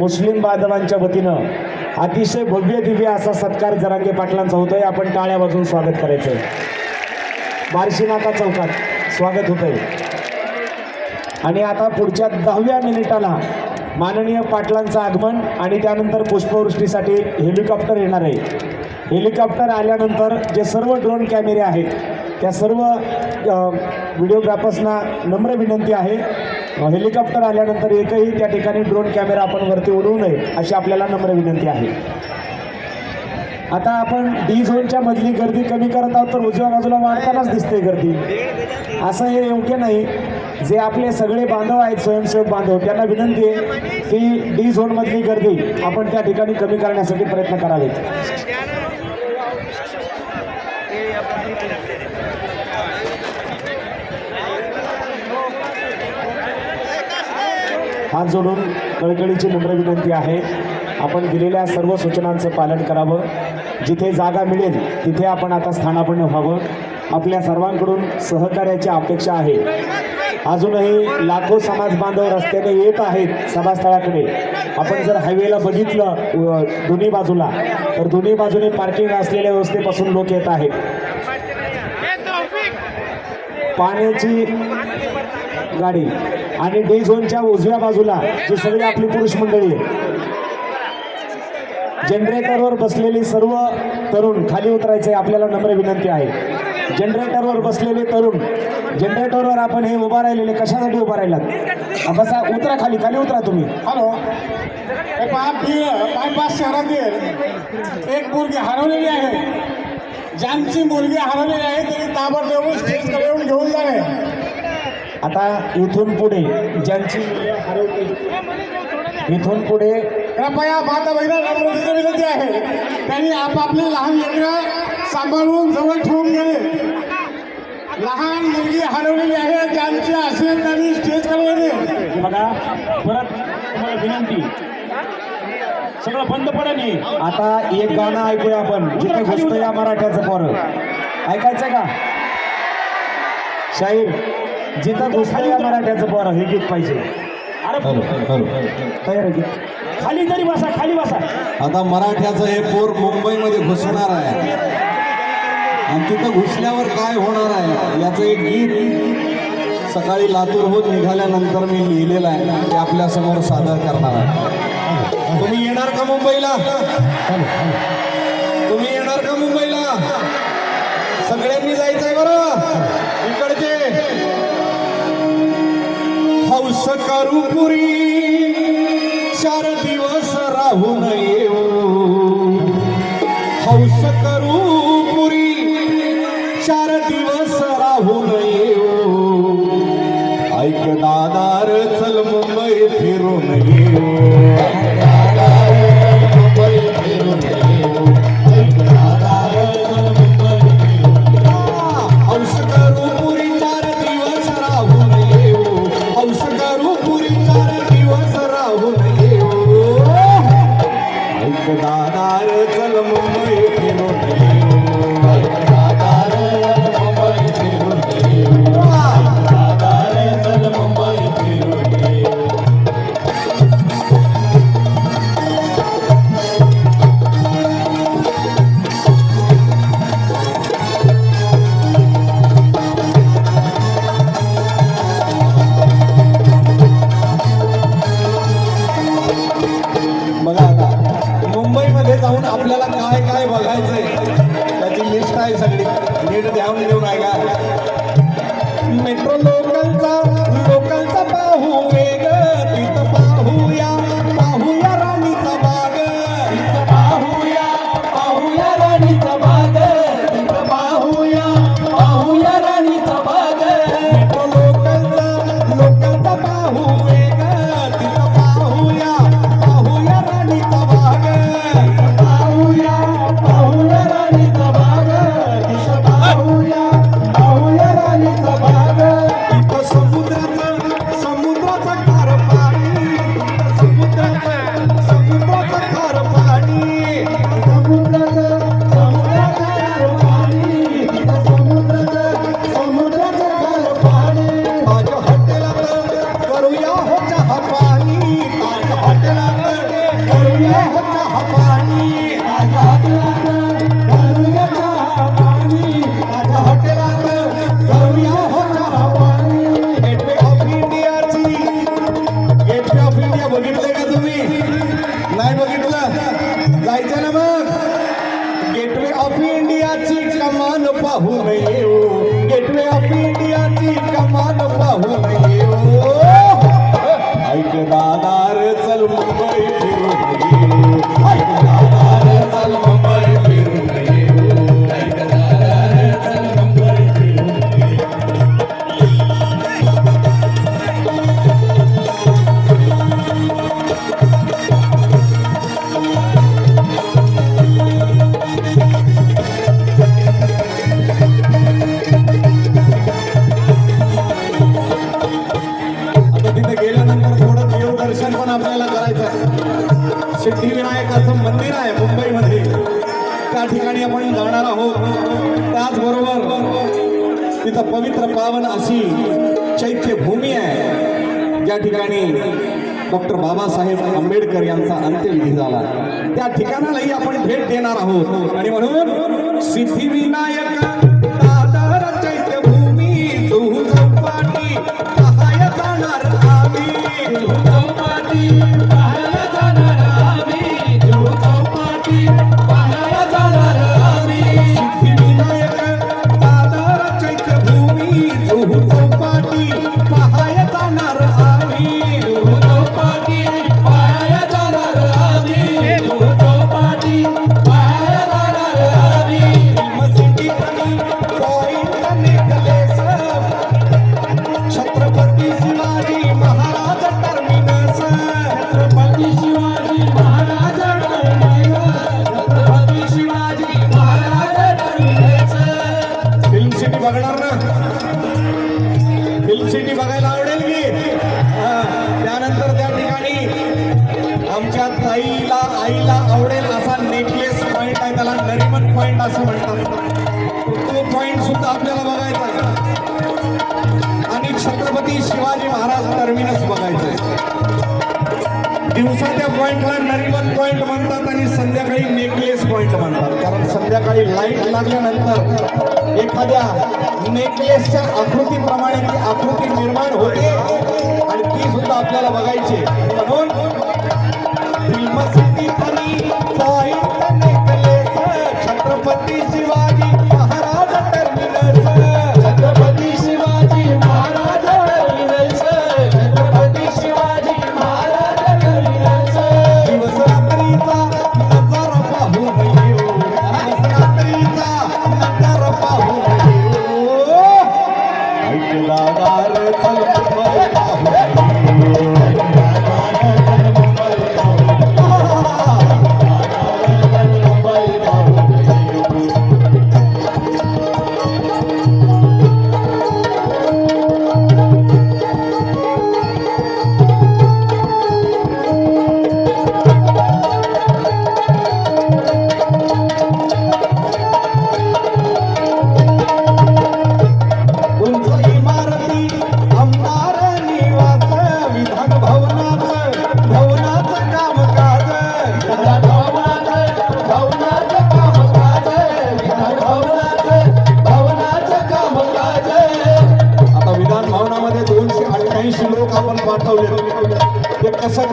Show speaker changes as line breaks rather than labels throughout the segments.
मुस्लिम बांधवांच्या वतीनं अतिशय भव्य दिव्य असा सत्कार जरांगे पाटलांचा होतोय. आपण टाळ्या वाजून स्वागत करायचंय. बार्शीनाका चौकात स्वागत होतंय. आणि आता पुढच्या दहाव्या मिनिटाला माननीय पाटलांचं आगमन आणि त्यानंतर पुष्पवृष्टीसाठी हेलिकॉप्टर येणार आहे. हेलिकॉप्टर आल्यानंतर जे सर्व ड्रोन कॅमेरे आहेत त्या सर्व व्हिडिओग्राफर्सना नम्र विनंती आहे. हेलिकॉप्टर आल्यानंतर एकही त्या ठिकाणी ड्रोन कॅमेरा आपण वरती उडवू नये अशी आपल्याला नम्र विनंती आहे. आता आपण डी झोनच्या मधली गर्दी कमी करत आहोत तर उजव्या बाजूला वाढतानाच दिसते गर्दी. असं हे योग्य नाही. जे आपले सगळे बांधव आहेत स्वयंसेवक बांधव त्यांना विनंती आहे की डी झोनमधली गर्दी आपण त्या ठिकाणी कमी करण्यासाठी प्रयत्न करावेत. हात जोडून कळकळीची नम्र विनंती आहे. आपण दिलेल्या सर्व सूचनांचं पालन करावं. जिथे जागा मिळेल तिथे आपण आता स्थानापन्न व्हावं. आपल्या सर्वांकडून सहकार्याची अपेक्षा आहे. अजूनही लाखो समाज बांधव रस्त्याने येत आहेत सभास्थळाकडे. आपण जर हायवेला बघितलं दोन्ही बाजूला तर दोन्ही बाजूने पार्किंग असलेल्या व्यवस्थेपासून लोक येत आहेत. पाण्याची गाडी. आणि डी झोनच्या उजव्या बाजूला जी सगळी आपली पुरुष मंडळी जनरेटरवर बसलेली सर्व तरुण खाली उतरायचे आपल्याला नम्र विनंती आहे. जनरेटरवर बसलेले तरुण जनरेटरवर आपण हे उभा राहिलेले कशासाठी उभा राहिलात? बसा उतरा खाली खाली उतरा तुम्ही.
हॅलो. बायपास शहरातील एक मुलगी हरवलेली आहे. ज्यांची मुलगी हरवलेली आहे त्यांनी ताबडतोब स्टेजकडे येऊन घेऊन जाणे
आता इथून पुढे ज्यांची इथून पुढे
कृपया माता बहिणा विनंती आहे. त्यांनी आपापली लहान लेकरं सांभाळून जवळ ठेवून गेले. लहान मुलगी हरवलेली आहे ज्यांची असेल त्यांनी स्टेज येणे
बघा परत तुम्हाला विनंती. सगळं बंद पडेल
आता एक गाणं ऐकूया आपण जिथे घुसतो या मराठ्याचं पोर. ऐकायचं का? शाहीर जिथं घुसतं या मराठ्याचं पोरं हे गीत पाहिजे.
अरे
तयार आहे गीत.
खाली तरी बसा खाली बसा.
आता मराठ्याचं हे पोर मुंबईमध्ये घुसणार आहे. आणि तिथं घुसल्यावर काय होणार आहे? याचं एक गीत सकाळी लातूरहून निघाल्यानंतर मी लिहिलेलं आहे. ते आपल्यासमोर सादर करणार आहे. तुम्ही येणार का मुंबईला? तुम्ही येणार का मुंबईला? सगळ्यांनी जायचंय बरं. दिवस करू पुरी चार दिवस राहून येऊ. हौस करू पुरी चार दिवस राहून जाऊन आपल्याला काय काय बघायचंय त्याची लिस्ट आहे सगळी. नीट ध्यान देऊन ऐका. मेट्रो लोकलचा पाणी इथं पवित्र पावन अशी चैत्य भूमी आहे. ज्या ठिकाणी डॉक्टर बाबासाहेब आंबेडकर यांचा अंत्यविधी झाला. त्या ठिकाणालाही आपण भेट देणार आहोत. आणि म्हणून सिद्धिविनायक ताईला आईला आवडेल असा नेकलेस पॉइंट आहे त्याला नरिमन पॉइंट असं म्हणतात. तो पॉइंट सुद्धा आपल्याला बघायचा आहे. आणि छत्रपती शिवाजी महाराज टर्मिनस बघायचं आहे. दिवसाच्या पॉईंटला पॉइंटला नरिमन पॉइंट म्हणतात आणि संध्याकाळी नेकलेस पॉइंट म्हणतात. कारण संध्याकाळी लाइट लागल्यानंतर एखाद्या नेकलेसच्या आकृतीप्रमाणे ती आकृती निर्माण होते आणि ती सुद्धा आपल्याला बघायची आहे. म्हणून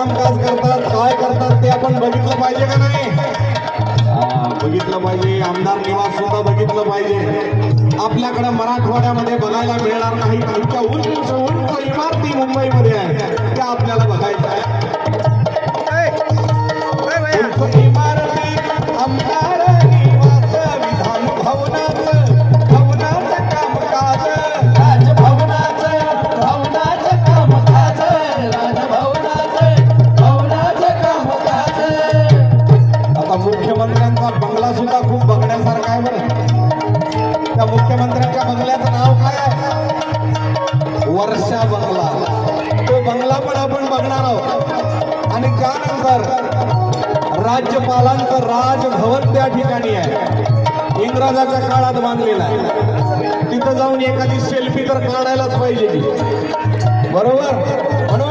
कामकाज करतात काय करतात ते आपण बघितलं पाहिजे का नाही? बघितलं पाहिजे. आमदार निवास सुद्धा बघितलं पाहिजे. आपल्याकडे मराठवाड्यामध्ये बघायला मिळणार नाही. त्यांच्या उंच उंच इमारती मुंबईमध्ये आहे. त्या आपल्याला बघायच्या आहे राज्यपालांचं राजभवन त्या ठिकाणी आहे. इंग्रजाच्या काळात बांधलेला आहे. तिथं जाऊन एखादी सेल्फी तर काढायलाच पाहिजे बरोबर? म्हणून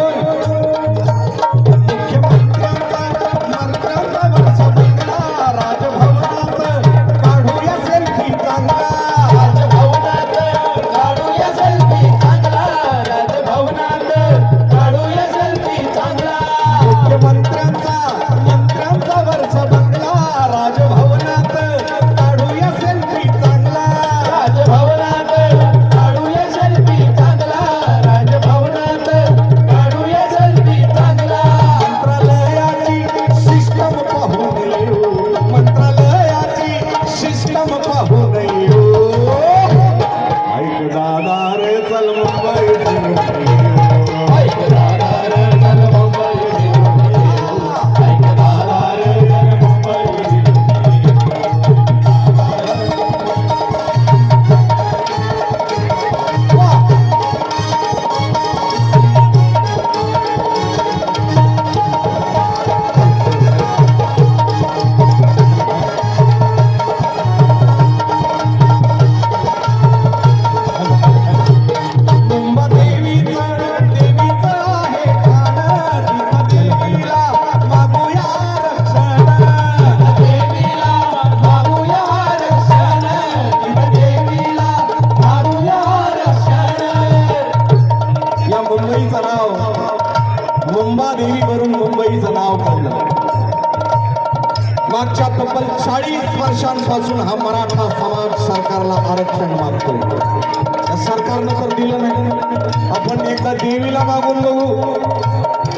एकदा देवीला मागून बघू.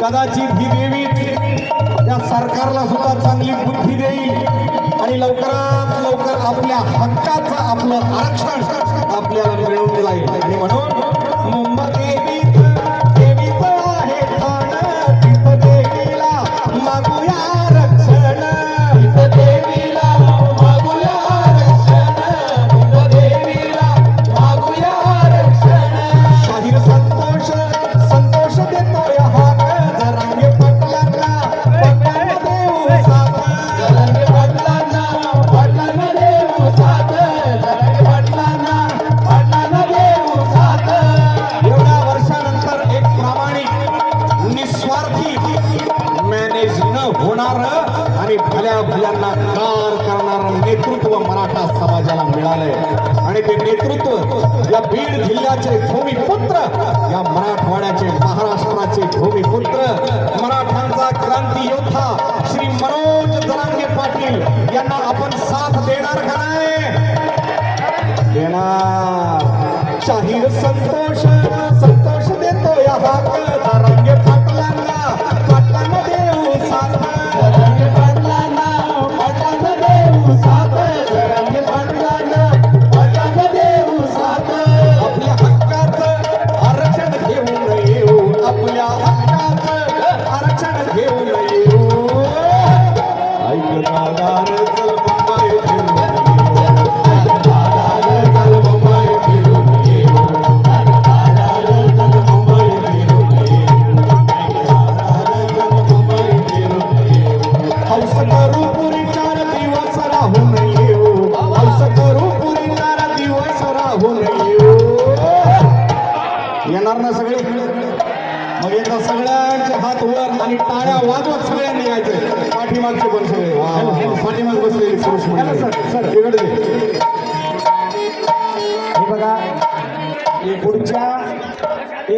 कदाचित ही देवी त्या सरकारला सुद्धा चांगली बुद्धी देईल. आणि लवकरात लवकर आपल्या हक्काचं आपलं आरक्षण आपल्याला मिळवून जाईल आणि म्हणून मराठा समाजाला मिळालंय. आणि ते नेतृत्व या बीड जिल्ह्याचे भूमिपुत्र या मराठवाड्याचे महाराष्ट्राचे भूमिपुत्र मराठांचा क्रांती योद्धा श्री मनोज जरांगे पाटील यांना आपण साथ देणार का नाही? देणार. शाहीर संतोष संतोष देतो या हाक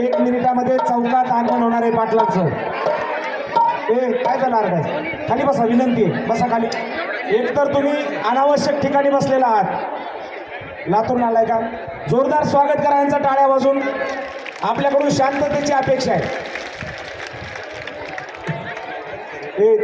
एक मिनिटामध्ये चौकात आगमन होणार आहे पाटलाचं. ए काय करणार काय खाली बसा विनंती आहे. बसा खाली. एक तर तुम्ही अनावश्यक ठिकाणी बसलेला आहात. लातूर नालाय का जोरदार स्वागत करा यांचा टाळ्या वाजून. आपल्याकडून शांततेची अपेक्षा आहे. ए